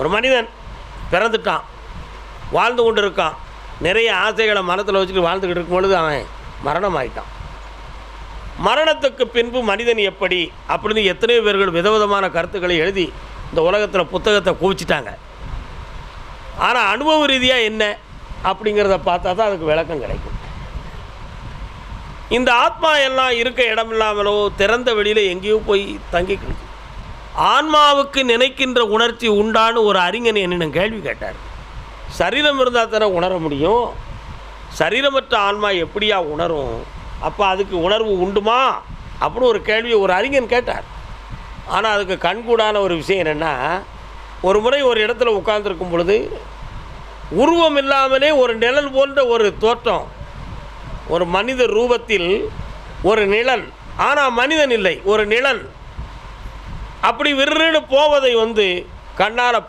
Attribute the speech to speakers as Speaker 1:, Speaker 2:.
Speaker 1: ஒரு மனிதன் பிறந்துட்டான் வாழ்ந்து கொண்டு இருக்கான் நிறைய ஆசைகளை மனத்தில் வச்சுட்டு வாழ்ந்துக்கிட்டு இருக்கும் பொழுது அவன் மரணம் ஆயிட்டான் மரணத்துக்கு பின்பு மனிதன் எப்படி? அப்படின்னு எத்தனையோ பேர்கள் விதவிதமான கருத்துக்களை எழுதி இந்த உலகத்தில் புத்தகத்தை குவிச்சிட்டாங்க. ஆனால் அனுபவ ரீதியாக என்ன? அப்படிங்கிறத பார்த்தா தான் அதுக்கு விளக்கம் கிடைக்கும். இந்த ஆத்மா எல்லாம் இருக்க இடம் இல்லாமலோ திறந்த வெளியில் எங்கேயோ போய் தங்கிக்கிடுது. ஆன்மாவுக்கு நினைக்கின்ற உணர்ச்சி உண்டான்னு ஒரு அறிஞன் என்னிடம் கேள்வி கேட்டார். சரீரம் இருந்தால் தானே உணர முடியும்? சரீரமற்ற ஆன்மா எப்படியா உணரும்? அப்போ அதுக்கு உணர்வு உண்டுமா? அப்படின்னு ஒரு கேள்வியை ஒரு அறிஞன் கேட்டார். ஆனால் அதுக்கு கண்கூடான ஒரு விஷயம் என்னென்னா ஒரு முறை ஒரு இடத்துல உட்கார்ந்துருக்கும் பொழுது உருவம் இல்லாமலே ஒரு நிழல் போன்ற ஒரு தோற்றம் ஒரு மனித ரூபத்தில் ஒரு நிழல். ஆனால் மனிதன் இல்லை ஒரு நிழல். அப்படி விருன்னு போவதை வந்து கண்ணால்